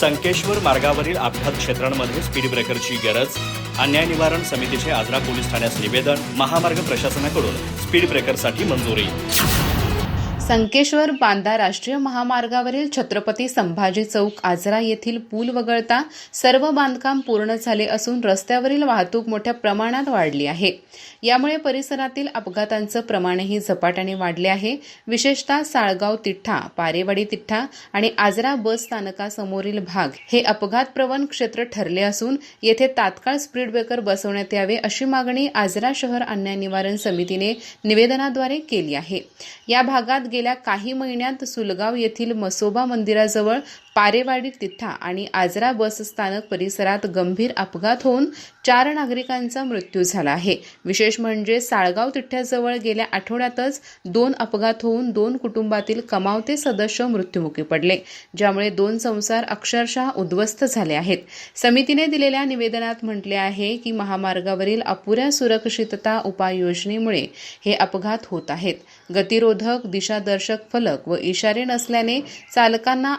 संकेश्वर मार्गावरील अपघात क्षेत्रांमध्ये स्पीड ब्रेकरची गरज अन्याय निवारण समितीचे आजरा पोलीस ठाण्यास निवेदन महामार्ग प्रशासनाकडून स्पीड ब्रेकरसाठी मंजुरी. संकेश्वर बांदा राष्ट्रीय महामार्गावरील छत्रपती संभाजी चौक आजरा येथील पूल वगळता सर्व बांधकाम पूर्ण झाले असून रस्त्यावरील वाहतूक मोठ्या प्रमाणात वाढली आहे. यामुळे परिसरातील अपघातांचं प्रमाणही झपाट्याने वाढले आहे. विशेषतः साळगाव तिठ्ठा पारेवाडी तिठ्ठा आणि आजरा बस स्थानकासमोरील भाग हे अपघातप्रवण क्षेत्र ठरले असून येथे तात्काळ स्पीड ब्रेकर बसवण्यात यावे अशी मागणी आजरा शहर अन्याय निवारण समितीने निवेदनाद्वारे केली आहे. या भागात गेल्या काही महिन्यात सुलगाव येथील मसोबा मंदिराजवळ पारेवाडी तिठ्ठा आणि आजरा बस स्थानक परिसरात गंभीर अपघात होऊन चार नागरिकांचा मृत्यू झाला आहे. विशेष म्हणजे साळगाव तिठ्ठ्याजवळ गेल्या आठवड्यातच दोन अपघात होऊन दोन कुटुंबातील कमावते सदस्य मृत्युमुखी पडले ज्यामुळे दोन संसार अक्षरशः उद्ध्वस्त झाले आहेत. समितीने दिलेल्या निवेदनात म्हटले आहे की महामार्गावरील अपुऱ्या सुरक्षितता उपाययोजनेमुळे हे अपघात होत आहेत. गतिरोधक दिशादर्शक फलक व इशारे नसल्याने चालकांना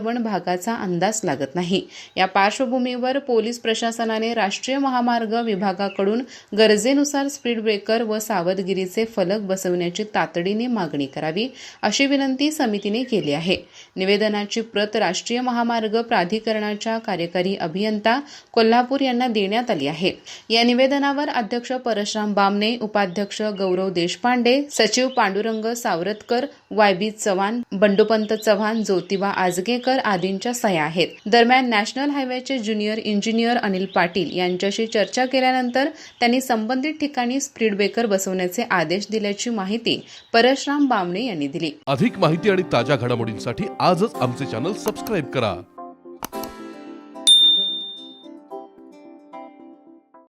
श्रवण भागाचा अंदाज लागत नाही. या पार्श्वभूमीवर पोलीस प्रशासनाने राष्ट्रीय महामार्ग विभागाकडून गरजेनुसार स्पीड ब्रेकर व सावधगिरीचे फलक बसवण्याची तातडीने मागणी करावी अशी विनंती समितीने केली आहे. निवेदनाची प्रत राष्ट्रीय महामार्ग प्राधिकरणाच्या कार्यकारी अभियंता कोल्हापूर यांना देण्यात आली आहे. या निवेदनावर अध्यक्ष परशुराम बामणे उपाध्यक्ष गौरव देशपांडे सचिव पांडुरंग सावरतकर वाय बी चव्हाण बंडोपंत चव्हाण ज्योतिबा आजगेकर आदींच्या सह्या आहेत. दरम्यान नॅशनल हायवेचे ज्युनियर इंजिनियर अनिल पाटील यांच्याशी चर्चा केल्यानंतर त्यांनी संबंधित ठिकाणी स्पीड ब्रेकर बसवण्याचे आदेश दिल्याची माहिती परशराम बामणे यांनी दिली. अधिक माहिती आणि ताज्या घडामोडींसाठी आजच आमचे चॅनल सबस्क्राईब करा.